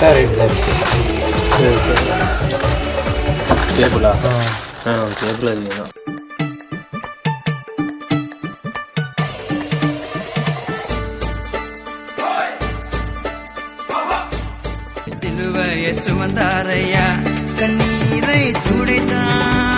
Right sir சரி சரி சுமந்தாரையா? கண்ணீரை துடைத்தான்.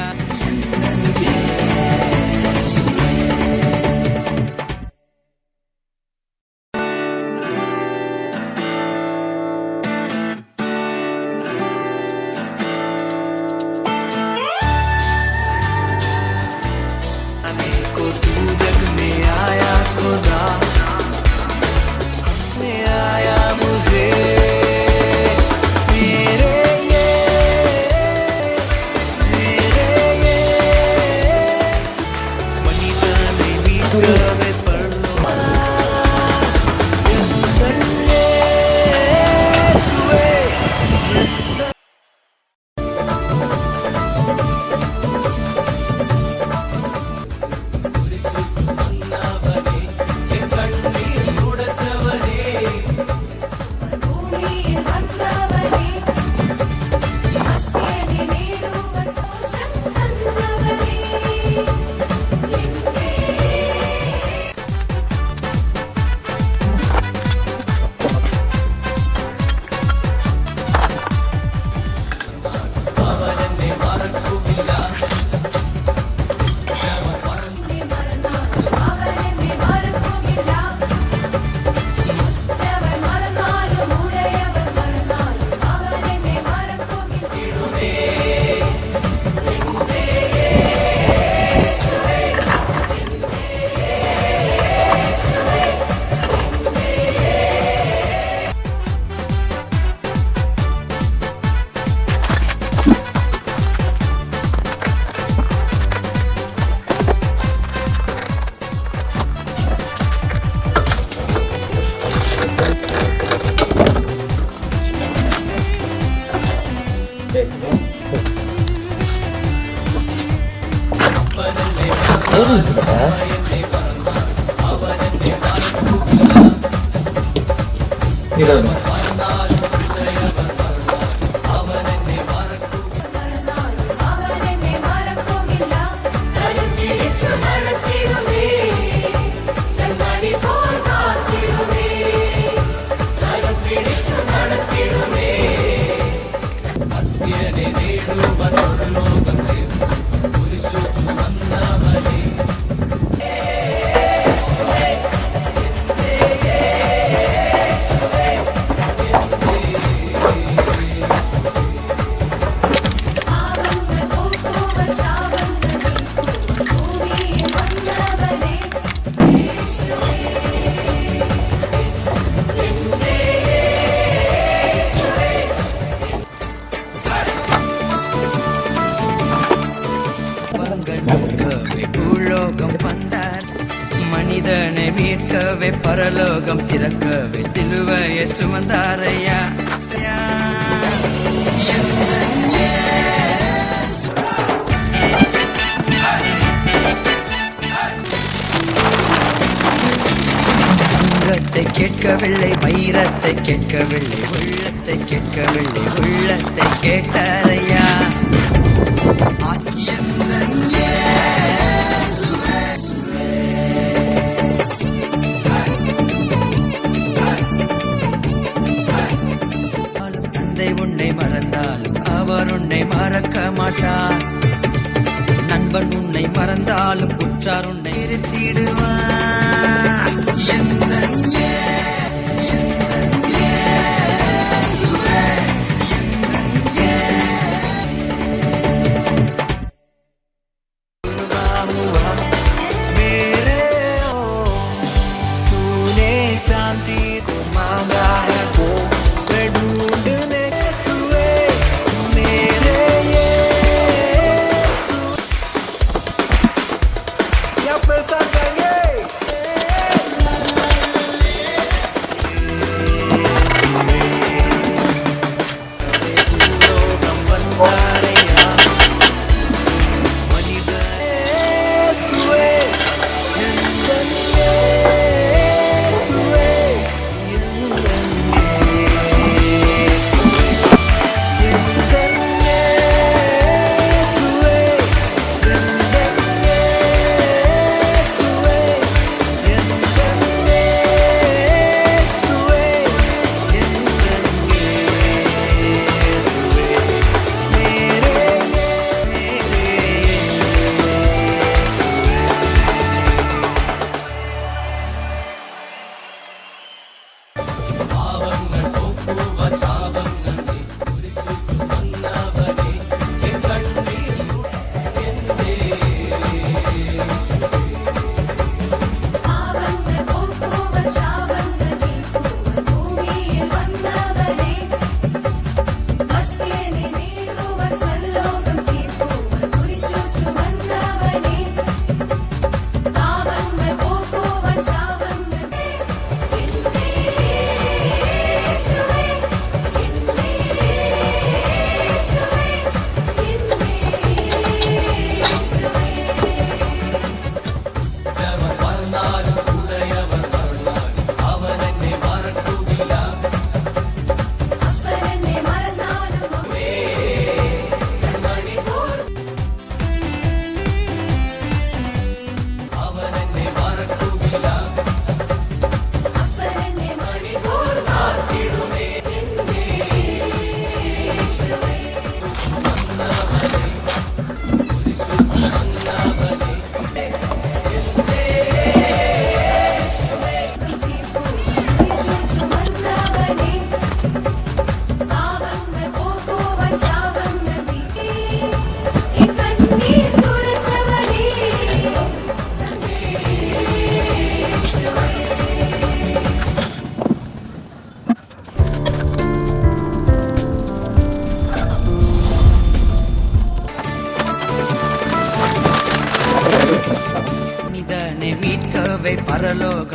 நூடுல்ஸ் கடை இருபது கேட்கவில்லை வைரத்தை கேட்கவில்லை உள்ளத்தை கேட்கவில்லை உள்ளத்தை கேட்டாரையா உன்னை மறந்தாலும் அவர் உன்னை மறக்க மாட்டார். நண்பன் உன்னை மறந்தாலும் உற்றார் உன்னை நிறுத்திடுவார்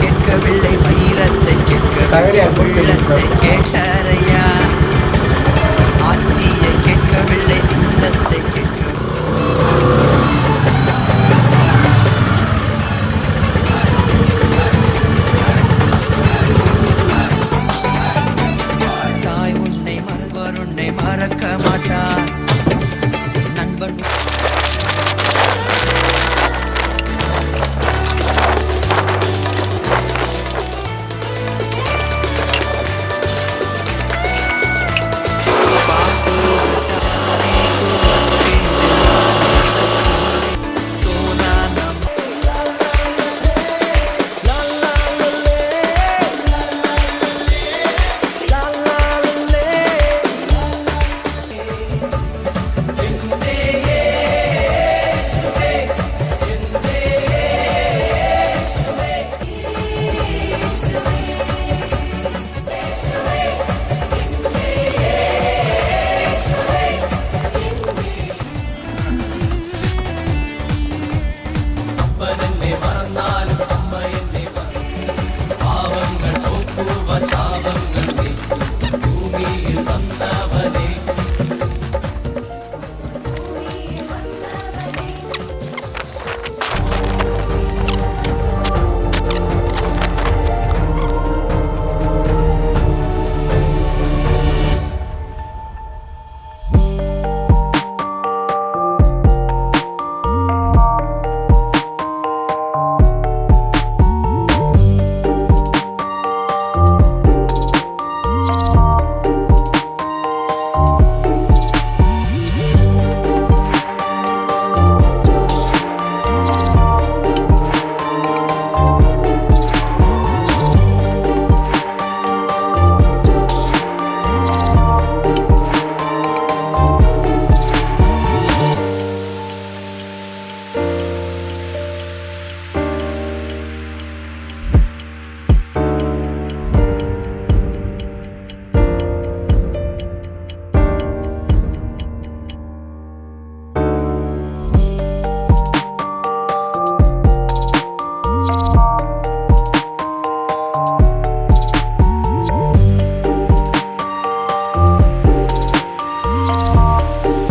கேட்கவில்லை வைரத்தை கேட்கவில்லை கேட்டாரையா? ஆஸ்தியை கேட்கவில்லை.